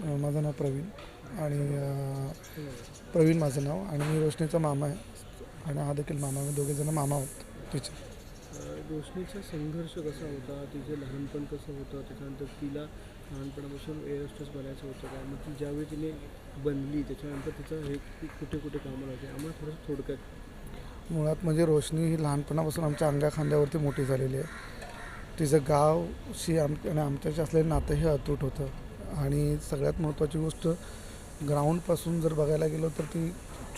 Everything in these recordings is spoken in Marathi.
माझं नाव प्रवीण आणि प्रवीण माझं नाव आणि मी रोशनीचा मामा आहे. आणि हा देखील मामा आहे. दोघेजण मामा आहोत तिचे रोशनीचा संघर्ष कसा होता? तिचे लहानपण कसं होतं? त्याच्यानंतर तिला लहानपणापासून एअर होस्टेस बनायचं होतं का? मग ती ज्यावेळी तिने बनली त्याच्यानंतर तिचं हे ती कुठे कुठे कामाला होते आम्हाला थोडंसं थोडक्यात. मुळात म्हणजे रोशनी ही लहानपणापासून आमच्या अंगा खांद्यावरती मोठी झालेली आहे. तिचं गावशी आम आणि आमच्याशी असलेलं नातं हे अतूट होतं. आणि सगळ्यात महत्त्वाची गोष्ट ग्राउंडपासून जर बघायला गेलो तर ती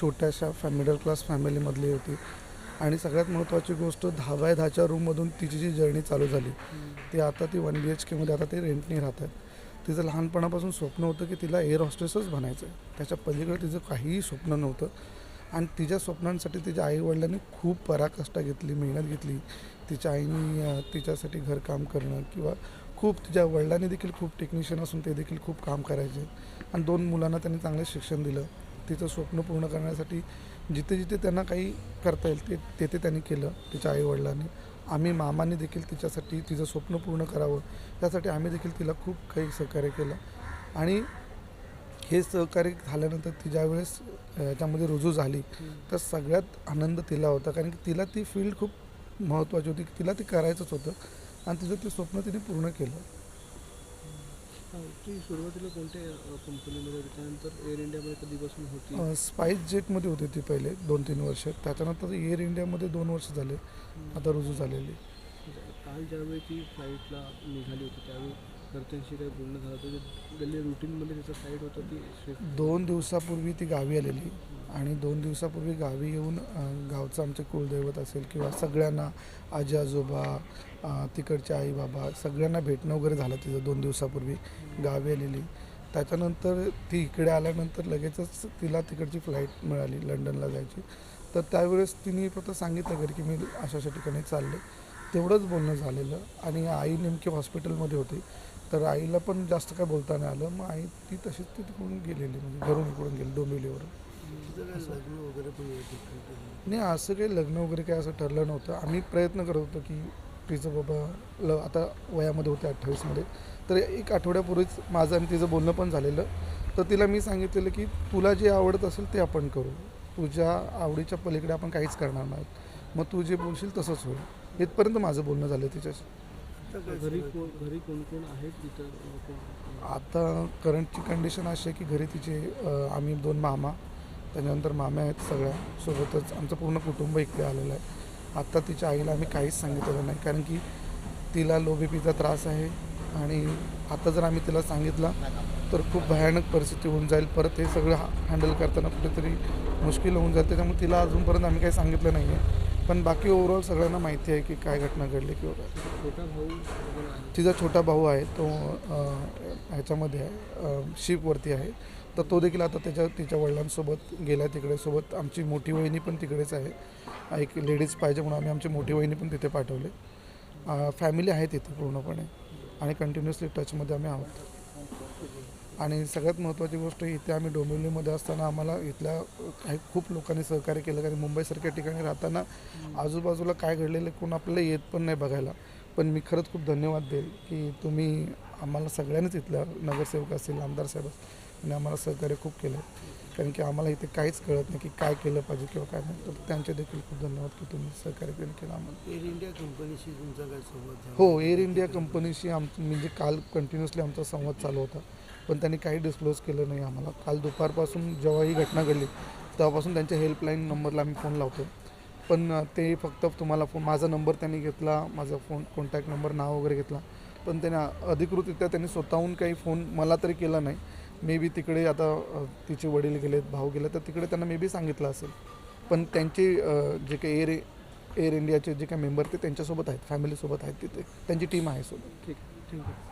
छोट्याशा फॅ मिडल क्लास फॅमिलीमधली होती. आणि सगळ्यात महत्त्वाची गोष्ट दहा बाय दहाच्या रूममधून तिची जी जर्नी चालू झाली ती आता ती वन बी एच केमध्ये आता ते रेंटने राहत आहेत. तिचं लहानपणापासून स्वप्न होतं की तिला एअर हॉस्टेसच बनायचं आहे. त्याच्या पलीकडे तिचं काहीही स्वप्न नव्हतं. आणि तिच्या स्वप्नांसाठी तिच्या आईवडिलांनी खूप पराकष्ट घेतली मेहनत घेतली. तिच्या आईनी तिच्यासाठी घरकाम करणं किंवा खूप तिच्या वडिलांनी देखील खूप टेक्निशियन असून ते देखील खूप काम करायचे. आणि दोन मुलांना त्यांनी चांगलं शिक्षण दिलं. तिचं स्वप्न पूर्ण करण्यासाठी जिथे जिथे त्यांना काही करता येईल ते तेथे त्यांनी केलं तिच्या आईवडिलांनी. आम्ही मामांनी देखील तिच्यासाठी तिचं स्वप्न पूर्ण करावं त्यासाठी आम्ही देखील तिला खूप काही सहकार्य केलं. आणि हे सहकार्य झाल्यानंतर ती ज्यावेळेस अ, याच्यामध्ये रुजू झाली तर सगळ्यात आनंद तिला होता. कारण की तिला ती फील्ड खूप महत्त्वाची होती. तिला ती करायचंच होतं. आणि तिचं ते स्वप्न तिने पूर्ण केलं. ती सुरुवातीला कोणत्या कंपनीमध्ये त्यानंतर एअर इंडियामध्ये होती? अ, स्पाईस जेटमध्ये होती ती पहिले दोन तीन वर्ष. त्याच्यानंतर एअर इंडियामध्ये दोन वर्ष झाले. आता रुजू झालेली. काल ज्यावेळी ती फ्लाईटला निघाली होती त्यावेळी घरच्यांशी काही बोलणं झालं होतं. गल्ली रुटीनमध्ये तिचं फ्लाईट होतं ती दोन दिवसापूर्वी ती गावी आलेली. आणि दोन दिवसापूर्वी गावी येऊन अ, गावचं आमचे कुलदैवत असेल किंवा सगळ्यांना आजी आजोबा अ, तिकडचे आई बाबा सगळ्यांना भेटणं वगैरे झालं तिचं दोन दिवसापूर्वी गावी आलेली. त्याच्यानंतर ती इकडे आल्यानंतर लगेचच तिला तिकडची फ्लाईट मिळाली लंडनला जायची. तर त्यावेळेस तिने फक्त सांगितलं घरी की मी अशा अशा ठिकाणी चालले. तेवढंच बोलणं झालेलं. आणि आई नेमकी हॉस्पिटलमध्ये होती. तर आईला पण जास्त काय बोलता नाही आलं. मग आई ती तशीच ती तिकडून गेलेली म्हणजे घरून इकडून गेली डोंबिवलीवरून. नाही असं काही लग्न वगैरे काय असं ठरलं नव्हतं. आम्ही प्रयत्न करत होतो की तिचं बाबा ल आता वयामध्ये होते अठ्ठावीसमध्ये. तर एक आठवड्यापूर्वीच माझं आणि तिचं बोलणं पण झालेलं. तर तिला मी सांगितलेलं की तुला जे आवडत असेल ते आपण करू. तुझ्या आवडीच्या पलीकडे आपण काहीच करणार नाहीत मग तू जे बोलशील तसंच होईल. इथपर्यंत माझं बोलणं झालं तिच्याशी. घरी कोण घरी कोण कोण आहेत तिथं आता करंटची कंडिशन अशी आहे की घरी तिचे आम्ही दोन मामा त्याच्यानंतर मामे आहेत सगळ्या. सोबतच आमचं पूर्ण कुटुंब इकडे आलेलं आहे. आत्ता तिच्या आईला आम्ही काहीच सांगितलेलं नाही कारण की तिला लो बी पीचा त्रास आहे. आणि आता जर आम्ही तिला सांगितलं तर खूप भयानक परिस्थिती होऊन जाईल. परत हे सगळं हँडल करताना कुठेतरी मुश्किल होऊन जाईल. त्याच्यामुळे तिला अजूनपर्यंत आम्ही काही सांगितलं नाही आहे पण बाकी ओव्हरऑल सगळ्यांना माहिती आहे की काय घटना घडली किंवा काय. छोटा भाऊ तिचा छोटा भाऊ आहे तो ह्याच्यामध्ये आहे शिपवरती आहे. तर तो देखील आता त्याच्या तिच्या वडिलांसोबत गेला तिकडे. सोबत आमची मोठी वहिनी पण तिकडेच आहे. एक लेडीज पाहिजे म्हणून आम्ही आमची मोठी वहिनी पण तिथे पाठवले. फॅमिली आहे तिथे पूर्णपणे. आणि कंटिन्युअसली टचमध्ये आम्ही आहोत. आणि सगळ्यात महत्त्वाची गोष्ट इथे आम्ही डोंबिवलीमध्ये असताना आम्हाला इथल्या काही खूप लोकांनी सहकार्य केलं कारण मुंबईसारख्या ठिकाणी राहताना आजूबाजूला काय घडलेलं कोण आपल्याला येत पण नाही बघायला. पण मी खरंच खूप धन्यवाद देईल की तुम्ही आम्हाला सगळ्यांनीच इथल्या नगरसेवक असतील आमदार साहेब असतील आम्हाला सहकार्य खूप केलं कारण की आम्हाला इथे काहीच कळत नाही की काय केलं पाहिजे किंवा काय नाही. तर त्यांचे देखील खूप धन्यवाद की तुम्ही सहकार्य केलं केलं आम्हाला. एअर इंडिया कंपनीशी तुमचा काय संवाद हो एअर इंडिया कंपनीशी आम म्हणजे काल कंटिन्युअसली आमचा संवाद चालू होता. पण त्यांनी काही डिस्क्लोज केलं नाही आम्हाला. काल दुपारपासून जेव्हा ही घटना घडली तेव्हापासून त्यांच्या हेल्पलाईन नंबरला आम्ही फोन लावतो पण ते फक्त तुम्हाला फोन माझा नंबर त्यांनी घेतला माझा फोन कॉन्टॅक्ट नंबर नाव वगैरे घेतला. पण त्यांनी अधिकृतरित्या त्यांनी स्वतःहून काही फोन मला तरी केला नाही. मे बी तिकडे आता तिचे वडील गेलेत भाऊ गेले तर तिकडे त्यांना मे बी सांगितलं असेल. पण त्यांचे जे काही एअर एअर इंडियाचे जे काही मेंबर ते त्यांच्यासोबत आहेत फॅमिलीसोबत आहेत तिथे. त्यांची टीम आहे सोबत. ठीक ठीक आहे.